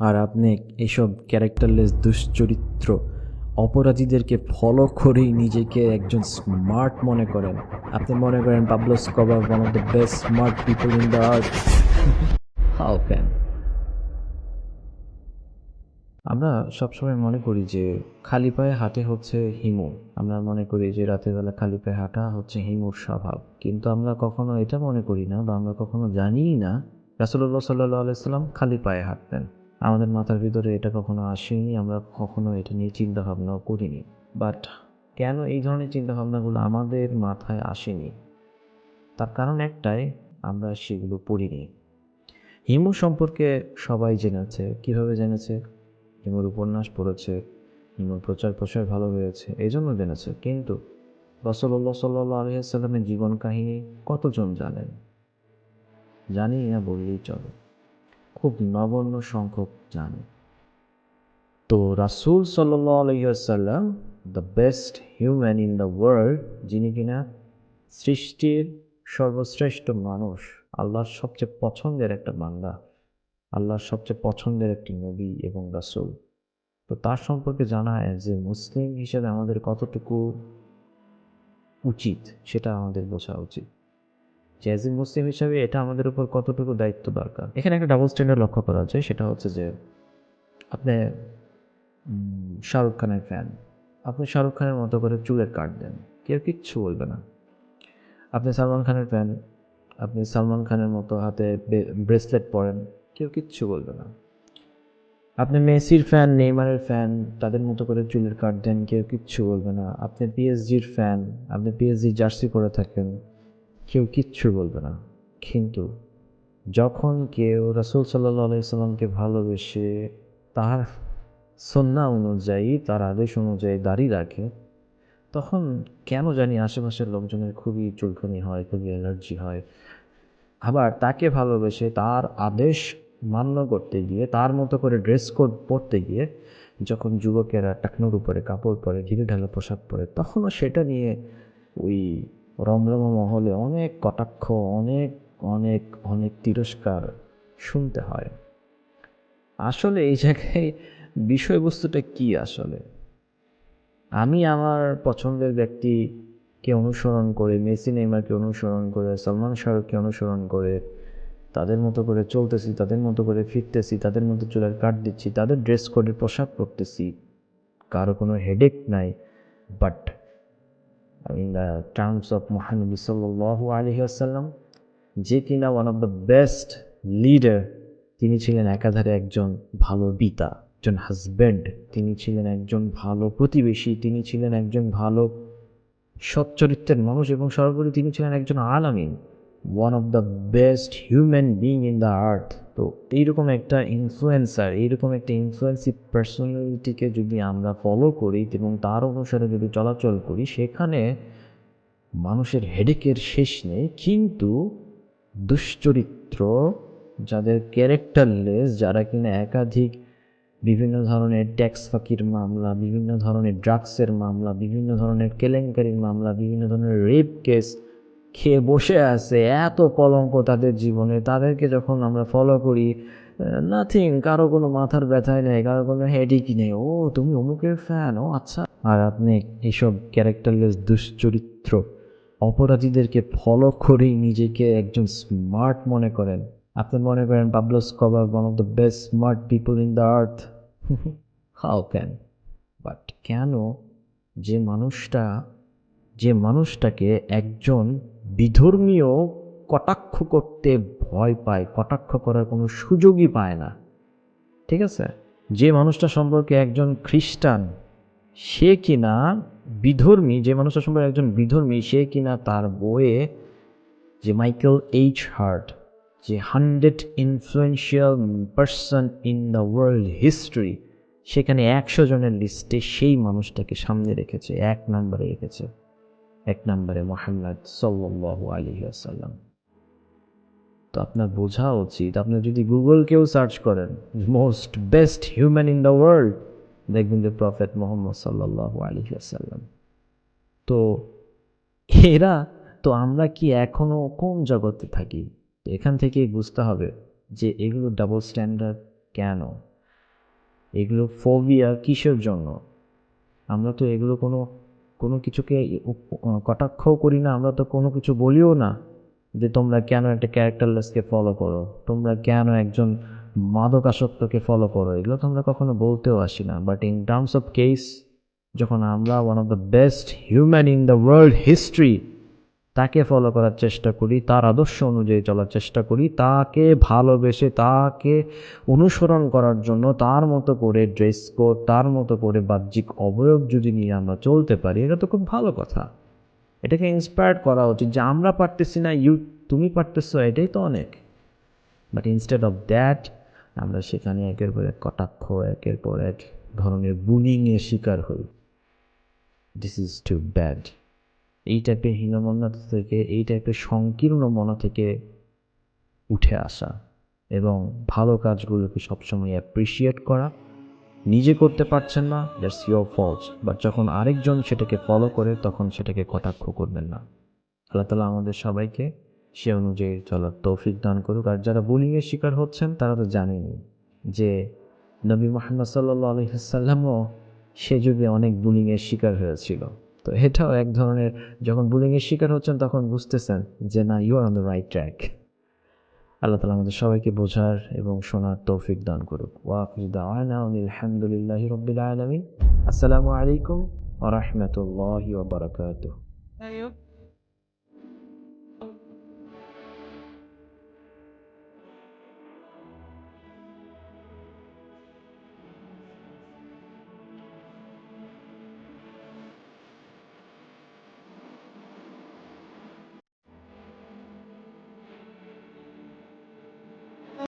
আর আপনি এসব characterless দুশ্চরিত্র অপরাধীদেরকে follow করেই নিজেকে একজন স্মার্ট মনে করেন। আপনি মনে করেন পাবলোস cover one of the best smart people in the earth how can আমরা সবসময় মনে করি যে খালি পায়ে হাঁটে হচ্ছে হিমু। আমরা মনে করি যে রাতের বেলা খালি পায়ে হাঁটা হচ্ছে হিমুর স্বভাব। কিন্তু আমরা কখনো এটা মনে করি না বা আমরা কখনো জানিই না রাসুল্লাহ সাল্লাহ আলাইসাল্লাম খালি পায়ে হাঁটতেন। আমাদের মাথার ভিতরে এটা কখনো আসেনি, আমরা কখনো এটা নিয়ে চিন্তা ভাবনাও করিনি। বাট কেন এই ধরনের চিন্তা ভাবনাগুলো আমাদের মাথায় আসেনি? তার কারণ একটাই, আমরা সেগুলো পড়িনি। হিমু সম্পর্কে সবাই জেনেছে। কীভাবে জেনেছে? হিমুর উপন্যাস পড়েছে, হিমুর প্রচার প্রসার ভালো হয়েছে এই জন্য জেনেছে। কিন্তু রসল্লা সাল্লাহ আলহিহাস্লামের জীবন কাহিনী কতজন জানেন? জানি না বললেই চলে। খুব নগণ্য সংখ্যক জানে। তো রাসুল আলহিহাসাল্লাম the best human in the world যিনি কিনা সৃষ্টির সর্বশ্রেষ্ঠ মানুষ, আল্লাহর সবচেয়ে পছন্দের একটা বান্দা, আল্লাহর সবচেয়ে পছন্দের একটি নবী এবং রাসুল। তো তার সম্পর্কে জানা যে মুসলিম হিসেবে আমাদের কতটুকু উচিত, সেটা আমাদের বোঝা উচিত। এ মুসলিম হিসাবে এটা আমাদের উপর কতটুকু দায়িত্ব দরকার? এখানে একটা ডাবল স্ট্যান্ডার্ড লক্ষ্য করা যায়, সেটা হচ্ছে যে, আপনি শাহরুখ খানের ফ্যান আপনি শাহরুখ খানের মতো করে চুলের কাট দেন, কেউ কিচ্ছু বলবে না। আপনি সালমান খানের ফ্যান আপনি সালমান খানের মতো হাতে ব্রেসলেট পরেন, কেউ কিচ্ছু বলবে না। আপনি মেসির ফ্যান নেইমারের ফ্যান তাদের মতো করে চুলের কাট দেন, কেউ কিচ্ছু বলবে না। আপনি পিএসজির ফ্যান আপনি পিএসজি জার্সি পরে থাকেন কেউ কিচ্ছু বলবে না। কিন্তু যখন কেউ রাসুল সাল্লাহ ভালোবেসে তার সন্না অনুযায়ী, তার আদেশ অনুযায়ী দাঁড়িয়ে রাখে, তখন কেন জানি আশেপাশের লোকজনের খুবই চুলকানি হয়, খুবই অ্যালার্জি হয়। আবার তাকে ভালোবেসে তার আদেশ মান্য করতে গিয়ে, তার মতো করে ড্রেস কোড পরতে গিয়ে, যখন যুবকেরা টাকনোর উপরে কাপড় পরে ঢিলে ঢালা পোশাক পরে, তখনও সেটা নিয়ে ওই রমরমা মহলে অনেক কটাক্ষ, অনেক অনেক অনেক তিরস্কার শুনতে হয়। আসলে এই জায়গায় বিষয়বস্তুটা কি আসলে? আমি আমার পছন্দের ব্যক্তিকে অনুসরণ করে, মেসি নেইমারকে অনুসরণ করে, সলমান শাহরুখকে অনুসরণ করে, তাদের মতো করে চলতেছি, তাদের মতো করে ফিরতেছি, তাদের মতো চুলের কাট দিচ্ছি, তাদের ড্রেস কোডের পোশাক পরতেছি, কারও কোনো হেডেক নাই but in the terms of মহানবী সাল্লাহ আলহি আসাল্লাম যে কিনা one of the best leader তিনি ছিলেন একাধারে একজন ভালো পিতা, একজন হাজব্যান্ড তিনি ছিলেন একজন ভালো প্রতিবেশী, তিনি ছিলেন একজন ভালো সচ্চরিত্রের মানুষ এবং সর্বোপরি তিনি ছিলেন একজন আলামিন one of the best human being in the earth তো এইরকম একটা ইনফ্লুয়েন্সার এইরকম একটা ইনফ্লুয়েন্সিভ পার্সোনালিটিকে যদি আমরা ফলো করি এবং তার অনুসারে যদি চলাচল করি, সেখানে মানুষের হেডেকের শেষ নেই। কিন্তু দুশ্চরিত্র, যাদের ক্যারেক্টারলেস যারা কিনা একাধিক বিভিন্ন ধরনের ট্যাক্স ফাঁকির মামলা, বিভিন্ন ধরনের ড্রাগসের মামলা, বিভিন্ন ধরনের কেলেঙ্কারির মামলা, বিভিন্ন ধরনের রেপ কেস খেয়ে বসে আছে, এত কলঙ্ক তাদের জীবনে। তাদেরকে যখন আমরা ফলো করি নাথিং কারও কোনো মাথার ব্যথায় নেই, কারও কোনো হেডেকই নেই। ও, তুমি অমুকের ফ্যান ও আচ্ছা। আর আপনি এইসব ক্যারেক্টারলেস দুশ্চরিত্র অপরাধীদেরকে ফলো করেই নিজেকে একজন স্মার্ট মনে করেন। আপনি মনে করেন পাবলোস cover one of the best smart people in the earth how can but কেন যে মানুষটা, যে মানুষটাকে একজন বিধর্মীয় কটাক্ষ করতে ভয় পায়, কটাক্ষ করার কোনো সুযোগই পায় না। ঠিক আছে? যে মানুষটা সম্পর্কে একজন খ্রিস্টান, সে কিনা বিধর্মী, যে মানুষটা সম্পর্কে একজন বিধর্মী, সে কিনা তার বইয়ে যে মাইকেল এইচ হার্ট, যে hundred influential person in the world history, সেখানে একশো জনের লিস্টে সেই মানুষটাকে সামনে রেখেছে, এক নম্বরে রেখেছে। এক নম্বরে মোহাম্মদ সাল্লাল্লাহু আলাইহি আসাল্লাম তো আপনার বোঝা উচিত, আপনি যদি গুগলকেও সার্চ করেন, most best human in the world, দেখবেন যে প্রফেট মোহাম্মদ সাল্লাল্লাহু আলাইহি আসাল্লাম তো এরা, তো আমরা কি এখনও কোন জগতে থাকি? এখান থেকে বুঝতে হবে যে এগুলো ডাবল স্ট্যান্ডার্ড কেন? এগুলো ফোবিয়া কিসের জন্য? আমরা তো এগুলো কোনো কোনো কিছুকে কটাক্ষ করি না, আমরা তো কোনো কিছু বলিও না যে তোমরা কেন একটা ক্যারেক্টারলেসকে ফলো করো? তোমরা কেন একজন মাদকাসক্তকে ফলো করো? এগুলো তো আমরা কখনো বলতেও আসি না। But in terms of case যখন আমরা one of the best human in the world history তাকে ফলো করার চেষ্টা করি, তার আদর্শ অনুযায়ী চলার চেষ্টা করি, তাকে ভালোবেসে, তাকে অনুসরণ করার জন্য তার মতো করে ড্রেস কোড তার মতো করে বাহ্যিক অবয়ব যদি নিয়ে আমরা চলতে পারি, এটা তো খুব ভালো কথা। এটাকে ইন্সপায়ার্ড করা উচিত যে আমরা পারতেছি না ইউ তুমি পারতেছো, এটাই তো অনেক। বাট ইনস্টেড অফ দ্যাট আমরা সেখানে একের পর এক কটাক্ষ, একের পর এক ধরনের বুলিংয়ের শিকার হই। দিস ইজ টু ব্যাড এই টাইপের হীনমন্যতা থেকে, এই টাইপের সংকীর্ণ মনা থেকে উঠে আসা এবং ভালো কাজগুলোকে সবসময় অ্যাপ্রিসিয়েট করা। নিজে করতে পারছেন না দ্যাটস ইয়োর ফলস বাট যখন আরেকজন সেটাকে ফলো করে, তখন সেটাকে কটাক্ষ করবেন না। আল্লাহ তালা আমাদের সবাইকে সে অনুযায়ী চলার তৌফিক দান করুক। আর যারা বুলিংয়ের শিকার হচ্ছেন, তারা তো জানেনই যে নবী মোহাম্মদ সাল্লাহ আলহিসাল্লামও সে যুগে অনেক বুলিংয়ের শিকার হয়েছিল। তো এটাও এক ধরনের, যখন বুলিংয়ের শিকার হচ্ছেন তখন বুঝতেছেন যে না you are on the right track আল্লাহ তালা আমাদের সবাইকে বোঝার এবং শোনার তৌফিক দান করুক। ওয়াকির দাওয়ানা আলহামদুলিল্লাহি রব্বিল আলমিন। আসসালামু আলাইকুম ওরহমতুল্লাহ বারকাত